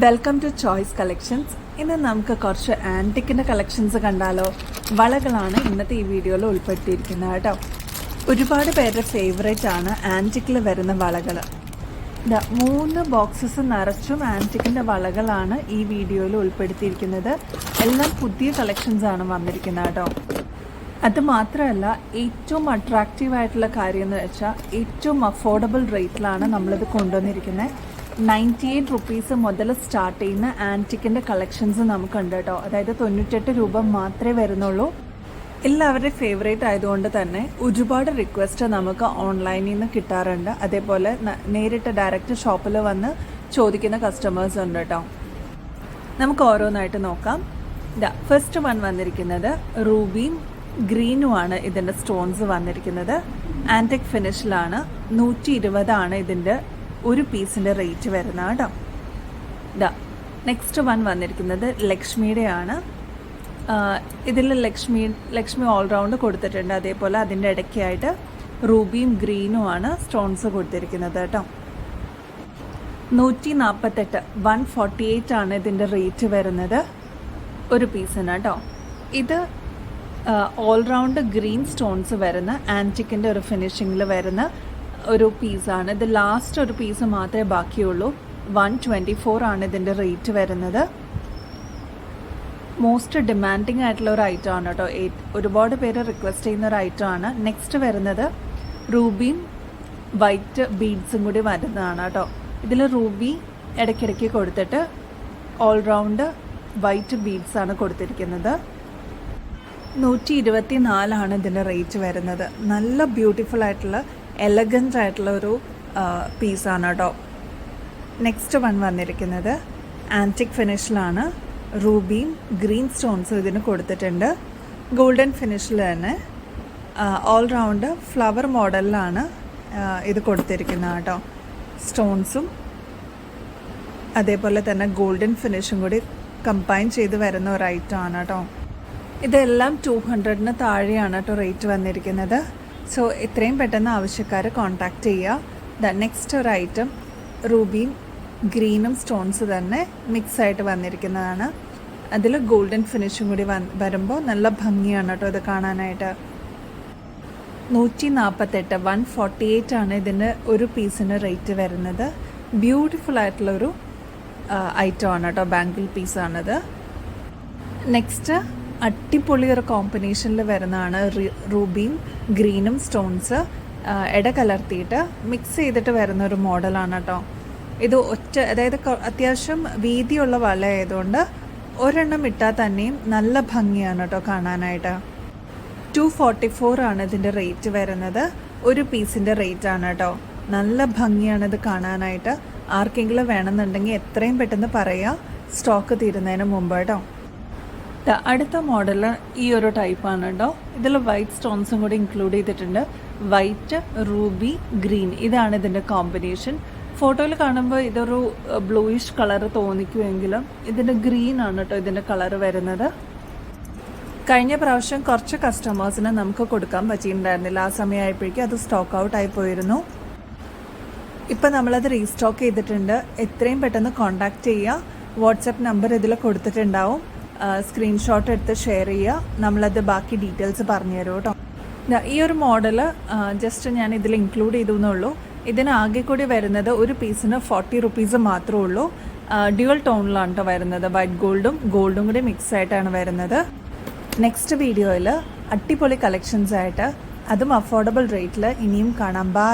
Welcome to choice collections ഇന്ന് നമുക്ക് കുറച്ച് ആന്റിക്കിന്റെ കളക്ഷൻസ് കണ്ടാലോ? വളകളാണ് ഇന്നത്തെ ഈ വീഡിയോയിൽ ഉൾപ്പെടുത്തിയിരിക്കുന്നത് കേട്ടോ. ഒരുപാട് പേരുടെ ഫേവറേറ്റ് ആണ് ആന്റിക്കിൽ വരുന്ന വളകൾ മൂന്ന് ബോക്സസ് നിറച്ചും ആന്റിക്കിന്റെ വളകളാണ് ഈ വീഡിയോയിൽ ഉൾപ്പെടുത്തിയിരിക്കുന്നത്. എല്ലാം പുതിയ കളക്ഷൻസ് ആണ് വന്നിരിക്കുന്നത് കേട്ടോ. അത് മാത്രമല്ല ഏറ്റവും അട്രാക്റ്റീവ് ആയിട്ടുള്ള കാര്യം എന്ന് വെച്ചാൽ ഏറ്റവും അഫോർഡബിൾ റേറ്റിലാണ് നമ്മളിത് കൊണ്ടുവന്നിരിക്കുന്നത്. നയന്റി എയ്റ്റ് റുപ്പീസ് മുതൽ സ്റ്റാർട്ട് ചെയ്യുന്ന ആന്റിക്കിന്റെ കളക്ഷൻസ് നമുക്കുണ്ട് കേട്ടോ. അതായത് തൊണ്ണൂറ്റെട്ട് രൂപ മാത്രമേ വരുന്നുള്ളൂ. എല്ലാവരുടെയും ഫേവറേറ്റ് ആയതുകൊണ്ട് തന്നെ ഒരുപാട് റിക്വസ്റ്റ് നമുക്ക് ഓൺലൈനിൽ നിന്ന് കിട്ടാറുണ്ട്. അതേപോലെ നേരിട്ട് ഡയറക്റ്റ് ഷോപ്പിൽ വന്ന് ചോദിക്കുന്ന കസ്റ്റമേഴ്സ് ഉണ്ട് കേട്ടോ. നമുക്ക് ഓരോന്നായിട്ട് നോക്കാം. ഇതാ ഫസ്റ്റ് വൺ വന്നിരിക്കുന്നത് റൂബിയും ഗ്രീനുമാണ് ഇതിന്റെ സ്റ്റോൺസ് വന്നിരിക്കുന്നത്. ആന്റിക് ഫിനിഷിലാണ് നൂറ്റി ഇരുപതാണ് ഇതിന്റെ ഒരു പീസിന്റെ റേറ്റ് വരുന്നത് കേട്ടോ. ഇതാ നെക്സ്റ്റ് വൺ വന്നിരിക്കുന്നത് ലക്ഷ്മിയുടെയാണ് ഇതിൽ ലക്ഷ്മി ലക്ഷ്മി ഓൾറൗണ്ട് കൊടുത്തിട്ടുണ്ട്. അതേപോലെ അതിന്റെ ഇടയ്ക്കായിട്ട് റൂബിയും ഗ്രീനും ആണ് സ്റ്റോൺസ് കൊടുത്തിരിക്കുന്നത് കേട്ടോ. നൂറ്റി നാൽപ്പത്തെട്ട് വൺ ഫോർട്ടി എയ്റ്റ് ആണ് ഇതിന്റെ റേറ്റ് വരുന്നത് ഒരു പീസിന് കേട്ടോ. ഇത് ഓൾറൗണ്ട് ഗ്രീൻ സ്റ്റോൺസ് വരുന്ന ആന്റിക്കിന്റെ ഒരു ഫിനിഷിങ്ങിൽ വരുന്ന ഒരു പീസാണ് ഇത് ലാസ്റ്റ് ഒരു പീസ് മാത്രമേ ബാക്കിയുള്ളൂ. വൺ ട്വന്റി ഫോർ ആണ് ഇതിന്റെ റേറ്റ് വരുന്നത്. മോസ്റ്റ് ഡിമാൻഡിങ് ആയിട്ടുള്ള ഒരു ഐറ്റം ആണ് കേട്ടോ. ഒരുപാട് പേര് റിക്വസ്റ്റ് ചെയ്യുന്ന ഒരു ഐറ്റം ആണ്. നെക്സ്റ്റ് വരുന്നത് റൂബിയും വൈറ്റ് ബീഡ്സും കൂടി വരുന്നതാണ് കേട്ടോ. ഇതിൽ റൂബി ഇടയ്ക്കിടയ്ക്ക് കൊടുത്തിട്ട് ഓൾറൗണ്ട് വൈറ്റ് ബീഡ്സ് ആണ് കൊടുത്തിരിക്കുന്നത്. നൂറ്റി ഇരുപത്തി നാലാണ് ഇതിന്റെ റേറ്റ് വരുന്നത്. നല്ല ബ്യൂട്ടിഫുൾ ആയിട്ടുള്ള എലഗന്റ് ആയിട്ടുള്ള ഒരു പീസാണ് കേട്ടോ നെക്സ്റ്റ് വൺ വന്നിരിക്കുന്നത് ആന്റിക് ഫിനിഷിലാണ് റൂബിയും ഗ്രീൻ സ്റ്റോൺസും ഇതിന് കൊടുത്തിട്ടുണ്ട്. ഗോൾഡൻ ഫിനിഷിൽ തന്നെ ഓൾ റൗണ്ട് ഫ്ലവർ മോഡലിലാണ് ഇത് കൊടുത്തിരിക്കുന്നത് കേട്ടോ സ്റ്റോൺസും അതേപോലെ തന്നെ ഗോൾഡൻ ഫിനിഷും കൂടി കമ്പൈൻ ചെയ്ത് വരുന്ന ഒരു ഐറ്റം ആണ് കേട്ടോ ഇതെല്ലാം ടു ഹൺഡ്രഡിന് താഴെയാണ് കേട്ടോ റേറ്റ് വന്നിരിക്കുന്നത്. സോ എത്രയും പെട്ടെന്ന് ആവശ്യക്കാരെ കോൺടാക്റ്റ് ചെയ്യുക. ദ നെക്സ്റ്റ് ഒരു ഐറ്റം റൂബിയും ഗ്രീനും സ്റ്റോൺസ് തന്നെ മിക്സ് ആയിട്ട് വന്നിരിക്കുന്നതാണ്. അതിൽ ഗോൾഡൻ ഫിനിഷും കൂടി വരുമ്പോൾ നല്ല ഭംഗിയാണ് കേട്ടോ ഇത് കാണാനായിട്ട്. നൂറ്റി നാൽപ്പത്തെട്ട് വൺ ഫോർട്ടി എയ്റ്റ് ആണ് ഇതിന്റെ ഒരു പീസിന് റേറ്റ് വരുന്നത്. ബ്യൂട്ടിഫുൾ ആയിട്ടുള്ളൊരു ഐറ്റം ആണ് കേട്ടോ ബാങ്കിൾ പീസാണിത് നെക്സ്റ്റ് അടിപൊളി ഒരു കോമ്പിനേഷനിൽ വരുന്നതാണ് റൂബിയും ഗ്രീനും സ്റ്റോൺസ് ഇട കലർത്തിയിട്ട് മിക്സ് ചെയ്തിട്ട് വരുന്ന ഒരു മോഡലാണ് കേട്ടോ ഇത് ഒറ്റ അതായത് അത്യാവശ്യം വീതിയുള്ള വള ആയതുകൊണ്ട് ഒരെണ്ണം ഇട്ടാൽ തന്നെയും നല്ല ഭംഗിയാണ് കേട്ടോ കാണാനായിട്ട്. ടു ഫോർട്ടി ഫോർ ആണ് ഇതിന്റെ റേറ്റ് വരുന്നത്. ഒരു പീസിന്റെ റേറ്റ് ആണ് കേട്ടോ നല്ല ഭംഗിയാണ് ഇത് കാണാനായിട്ട്. ആർക്കെങ്കിലും വേണമെന്നുണ്ടെങ്കിൽ എത്രയും പെട്ടെന്ന് പറയുക സ്റ്റോക്ക് തീരുന്നതിന് മുമ്പ് കേട്ടോ അടുത്ത മോഡൽ ഈ ഒരു ടൈപ്പ് ആണ് കേട്ടോ ഇതിൽ വൈറ്റ് സ്റ്റോൺസും കൂടി ഇൻക്ലൂഡ് ചെയ്തിട്ടുണ്ട്. വൈറ്റ് റൂബി ഗ്രീൻ ഇതാണ് ഇതിന്റെ കോമ്പിനേഷൻ ഫോട്ടോയിൽ കാണുമ്പോൾ ഇതൊരു ബ്ലൂയിഷ് കളർ തോന്നിക്കുമെങ്കിലും ഇതിന്റെ ഗ്രീൻ ആണ് കേട്ടോ ഇതിന്റെ കളർ വരുന്നത്. കഴിഞ്ഞ പ്രാവശ്യം കുറച്ച് കസ്റ്റമേഴ്സിന് നമുക്ക് കൊടുക്കാൻ പറ്റിയിട്ടുണ്ടായിരുന്നില്ല. ആ സമയമായപ്പോഴേക്കും അത് സ്റ്റോക്ക് ഔട്ട് ആയി പോയിരുന്നു. ഇപ്പം നമ്മളത് റീസ്റ്റോക്ക് ചെയ്തിട്ടുണ്ട്. എത്രയും പെട്ടെന്ന് കോൺടാക്റ്റ് ചെയ്യുക. വാട്സപ്പ് നമ്പർ ഇതിൽ കൊടുത്തിട്ടുണ്ടാവും. സ്ക്രീൻഷോട്ട് എടുത്ത് ഷെയർ ചെയ്യുക. നമ്മളത് ബാക്കി ഡീറ്റെയിൽസ് പറഞ്ഞു തരും കേട്ടോ ഈ ഒരു മോഡൽ ജസ്റ്റ് ഞാൻ ഇതിൽ ഇൻക്ലൂഡ് ചെയ്തു എന്നുള്ളൂ. ഇതിന് ആകെ കൂടി വരുന്നത് ഒരു പീസിന് ഫോർട്ടി റുപ്പീസ് മാത്രമേ ഉള്ളൂ. ഡ്യുവൽ ടോണിലാണ് കേട്ടോ വരുന്നത്. വൈറ്റ് ഗോൾഡും ഗോൾഡും കൂടി മിക്സ് ആയിട്ടാണ് വരുന്നത്. നെക്സ്റ്റ് വീഡിയോയിൽ അടിപൊളി കളക്ഷൻസ് ആയിട്ട് അതും അഫോർഡബിൾ റേറ്റിൽ ഇനിയും കാണാം. ബൈ